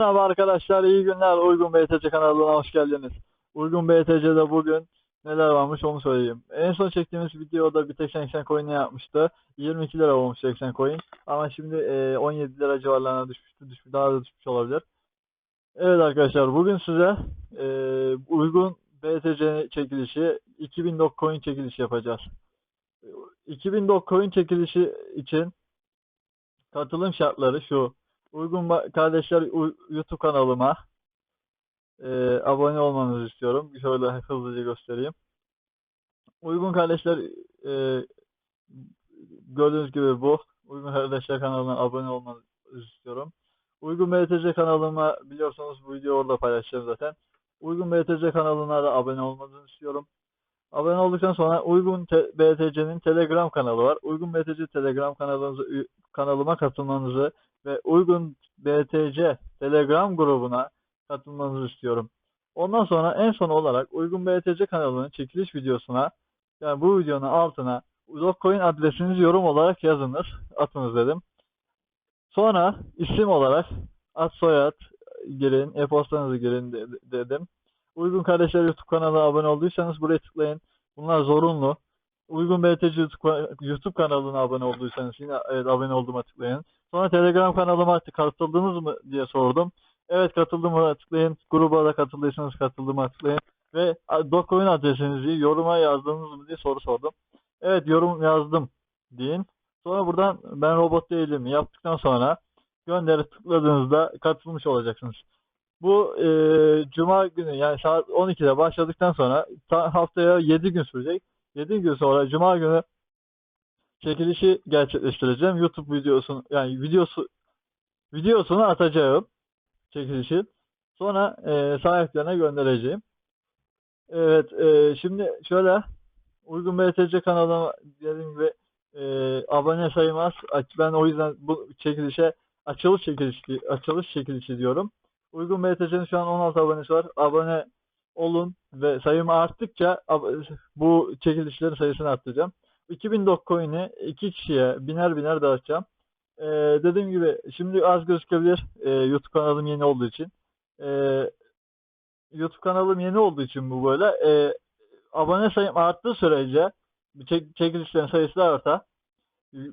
Merhaba arkadaşlar, iyi günler. Uygun BTC kanalına hoş geldiniz. Uygun BTC'de bugün neler varmış onu söyleyeyim. En son çektiğimiz videoda bir tek 80 coin yapmıştı. 22 lira olmuş 80 coin. Ama şimdi e, 17 lira civarlarına düşmüştü. Düşmüş, daha da düşmüş olabilir. Evet arkadaşlar, bugün size e, uygun BTC çekilişi 2000 dok coin çekilişi yapacağız. 2000 dok coin çekilişi için katılım şartları şu. Uygun kardeşler YouTube kanalıma e, abone olmanızı istiyorum. Şöyle hızlıca göstereyim. Uygun kardeşler e, gördüğünüz gibi bu. Uygun kardeşler kanalına abone olmanızı istiyorum. Uygun BTC kanalıma biliyorsunuz bu videoyu orada paylaşacağım zaten. Uygun BTC kanalına da abone olmanızı istiyorum. Abone olduktan sonra Uygun Te- BTC'nin Telegram kanalı var. Uygun BTC Telegram kanalınızı ü- kanalıma katılmanızı ve Uygun BTC Telegram grubuna katılmanızı istiyorum. Ondan sonra en son olarak Uygun BTC kanalının çekiliş videosuna yani bu videonun altına Dogecoin adresinizi yorum olarak yazınız. Atınız dedim. Sonra isim olarak ad soyad girin, e-postanızı girin de- dedim. Uygun Kardeşler YouTube kanalına abone olduysanız buraya tıklayın. Bunlar zorunlu. Uygun BTC YouTube, kanalına abone olduysanız yine evet, abone olduğuma tıklayın. Sonra Telegram kanalıma artık katıldınız mı diye sordum. Evet katıldım tıklayın. Gruba da katıldıysanız katıldım tıklayın. Ve Dogecoin adresinizi yoruma yazdınız mı diye soru sordum. Evet yorum yazdım deyin. Sonra buradan ben robot değilim yaptıktan sonra gönderi tıkladığınızda katılmış olacaksınız. Bu e, Cuma günü yani saat 12'de başladıktan sonra ta- haftaya 7 gün sürecek. 7 gün sonra Cuma günü çekilişi gerçekleştireceğim. YouTube videosunu yani videosu videosunu atacağım çekilişi. Sonra e, sahiplerine göndereceğim. Evet e, şimdi şöyle Uygun BTC kanalına dediğim gibi e, abone sayım az. Ben o yüzden bu çekilişe açılış çekilişi açılış çekilişi diyorum. Uygun BTC'nin şu an 16 abonesi var. Abone olun ve sayım arttıkça bu çekilişlerin sayısını arttıracağım. 2000 Dogecoin'i iki kişiye biner biner dağıtacağım. Ee, dediğim gibi şimdi az gözükebilir ee, YouTube kanalım yeni olduğu için. Ee, YouTube kanalım yeni olduğu için bu böyle. Ee, abone sayım arttığı sürece çek- çekilişlerin sayısı da artar.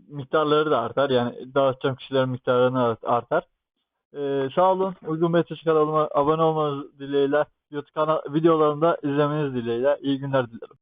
Miktarları da artar. Yani dağıtacağım kişilerin miktarını art- artar. Ee, sağ olun. Uygun Metis kanalıma abone olmanız dileğiyle YouTube kanal videolarını da izlemeniz dileğiyle. İyi günler dilerim.